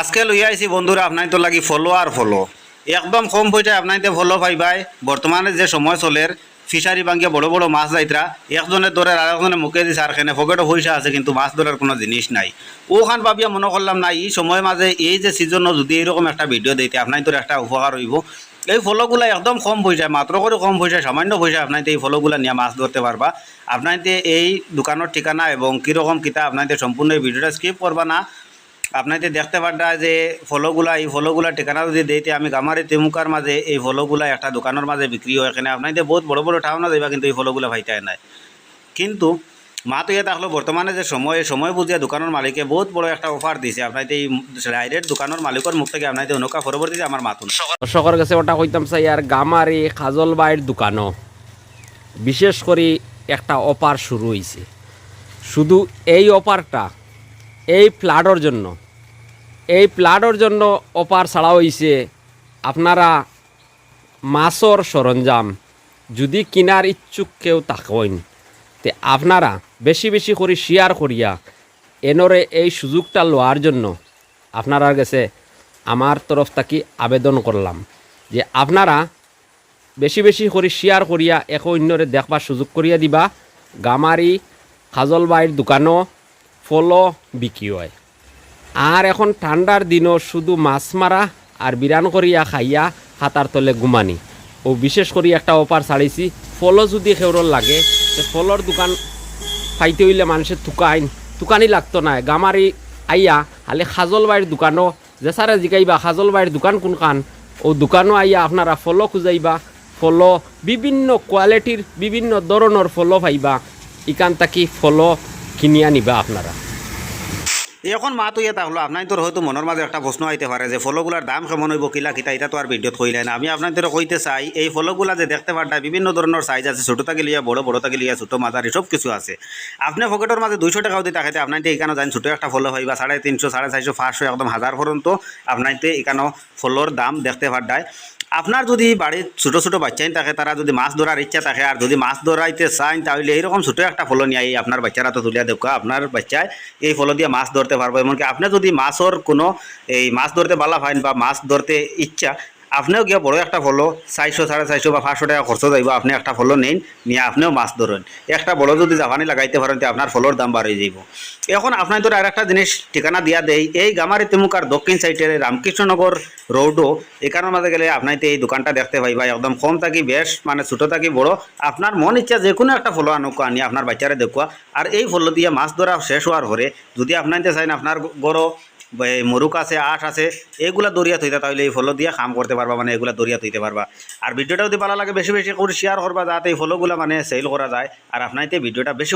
আজকে লইয়া আইছি বন্ধুরা আপনার তো লাগি ফলো আর ফলো একদম কম পয়সায় আপনাইতে ফলো পাইবাই বর্তমানে যে সময় চলের ফিশারি বাঙ্গিয়া বড় বড় মাছ যাইতরা, একজনের ধরে আর একজনে মুখে দিছে আর খেনে ফকেটও পয়সা আছে, কিন্তু মাছ ধরার কোনো জিনিস নাই। ওখান ভাবিয়া মনে করলাম না এই সময় মাঝে এই যে সিজনও যদি এরকম একটা ভিডিও দিতে আপনার তোর একটা উপকার হইব। এই ফলগুলা একদম কম পয়সায় মাত্র করে কম পয়সায় সামান্য পয়সায় আপনাইতে এই ফলগুলা নিয়ে মাছ ধরতে পারবা। আপনাইতে এই দোকানের ঠিকানা এবং কীরকম কিতা আপনাইতে সম্পূর্ণ এই ভিডিওটা স্কিপ করবা না। আপনাদের দেখতে পারটা যে ফলগুলা, এই ফলগুলা ঠিকানা যদি দিতে আমি গামারি, তেমুকার মাঝে এই ফলগুলা একটা দোকানের মাঝে বিক্রি হয়। এখানে আপনাদের বহুত বড় বড় টাউনে যাইবা কিন্তু এই ফলগুলা ভাইতে নাই। কিন্তু মা তো ইয়ে থাকল বর্তমানে যে সময় সময় বুঝিয়ে দোকানের মালিকে বহুত বড় একটা অফার দিছে। আপনাদের এই ডাইরেক্ট দোকানের মালিকের মুখ থেকে আপনাদের অনুকা পরবর্তীতে আমার মাতুন। দর্শকের কাছে ওটা কইতাম চাই আর গামারি খাজল বাইর দোকানও বিশেষ করে একটা অপার শুরু হয়েছে শুধু এই অপারটা এই ফ্লাডর জন্য। এই ফ্লাডর জন্য অপার ছাড়া হয়েছে আপনারা মাছর সরঞ্জাম। যদি কিনার ইচ্ছুক কেউ থাকেন, তে আপনারা বেশি বেশি করে শেয়ার করিয়া এনরে এই সুযোগটা লওয়ার জন্য আপনারা গেছে আমার তরফ থাকি আবেদন করলাম যে আপনারা বেশি বেশি করে শেয়ার করিয়া এক অন্যরে দেখবার সুযোগ করিয়া দিবা। গামারি খাজলবাইর দোকানও ফলো বিক্রি হয়। আর এখন ঠান্ডার দিনও শুধু মাছ মারা আর বিরান করিয়া খাইয়া হাতার তলে ঘুমানি। ও বিশেষ করে একটা অফার ছাড়িছি ফলও যদি খেউরর লাগে ফলর দোকান পাইতে হইলে মানুষের থুকাইন। থুকানি লাগতো না গামারি আইয়া হালে খাজল বাইর দোকানও যে সারে জিকাইবা খাজল বাইর দোকান কোন খান ও দোকানও আইয়া আপনারা ফলো খুঁজাইবা ফলো বিভিন্ন কোয়ালিটির বিভিন্ন ধরনের ফলো পাইবা। ইকান তাকি ফলো কিনিয়া নিবা আপনারা। এখন মা তো ইয়ে তাহলো আপনার তোর হয়তো মনের মাঝে একটা প্রশ্ন আইতে পারে যে ফলগুলার দাম কেমন হইব, কিলা কিতা, এটা তো আর ভিডিওত কইলে না। আমি আপনাদের কইতে চাই, এই ফলগুলা যে দেখতে পারটা বিভিন্ন ধরনের সাইজ আছে, ছোটো থেকে লিয়া, বড় বড় থেকে লিয়া, ছোটো, মাঝারি সব কিছু আছে। আপনি পকেটের মাঝে দুইশো টাকাও দিয়ে তাকাইতে আপনার এখানে যান ছোটো একটা ফল হইবা সাড়ে তিনশো, সাড়ে চারশো, পাঁচশো, একদম হাজার পর্যন্ত আপনার এখানে ফলর দাম দেখতে পারটায় আপনার যদি বাড়ির ছোটো ছোটো বাচ্চাই থাকে, তারা যদি মাছ ধরার ইচ্ছা থাকে, আর যদি মাছ ধরাইতে চান তাহলে এইরকম ছোটো একটা ফল নিয়ে আপনার বাচ্চারা তো তুলিয়া দেখো, আপনার বাচ্চায় এই ফল দিয়ে মাছ ধরতে পারব। এমনকি আপনি যদি মাছর কোনো এই মাছ ধরতে বালা হয় বা মাছ ধরতে ইচ্ছা আপনিও গিয়ে বড় একটা ফলো চারশো, সাড়ে চারশো বা পাঁচশো টাকা খরচ যাইব, আপনি একটা ফলো নেন, নিয়ে আপনিও মাছ ধরেন। একটা বড় যদি জাপানি লাগাইতে পারেন, তো আপনার ফলোর দাম বাড়িয়ে যাইব। এখন আপনার তো আর একটা জিনিস ঠিকানা দিয়া দেই, এই গামারি তেমুকার দক্ষিণ সাইডের রামকৃষ্ণনগর রোডও এখানের মাঝে গেলে আপনার এই দোকানটা দেখতে পাইবা একদম কম থাকি বেশ মানে ছোটো থাকি বড়। আপনার মন ইচ্ছা যে কোনো একটা ফলো আনুক আনি আপনার বাচ্চারা দেখুয়া আর এই ফলো দিয়ে মাছ ধরা শেষ হওয়ার পরে, যদি আপনার চাইন আপনার গড় মুরুক আছে, আশ আছে, এগুলা দরিয়া থইতে তাহলে এই ফলো দিয়ে কাম করতে পারবা মানে এগুলা দরিয়া থইতে পারবা। আর ভিডিওটা যদি ভালো লাগে, বেশি বেশি করে শেয়ার করবা, যাতে এই ফলোগুলো মানে সেল করা যায়। আর আপনার ভিডিওটা বেশি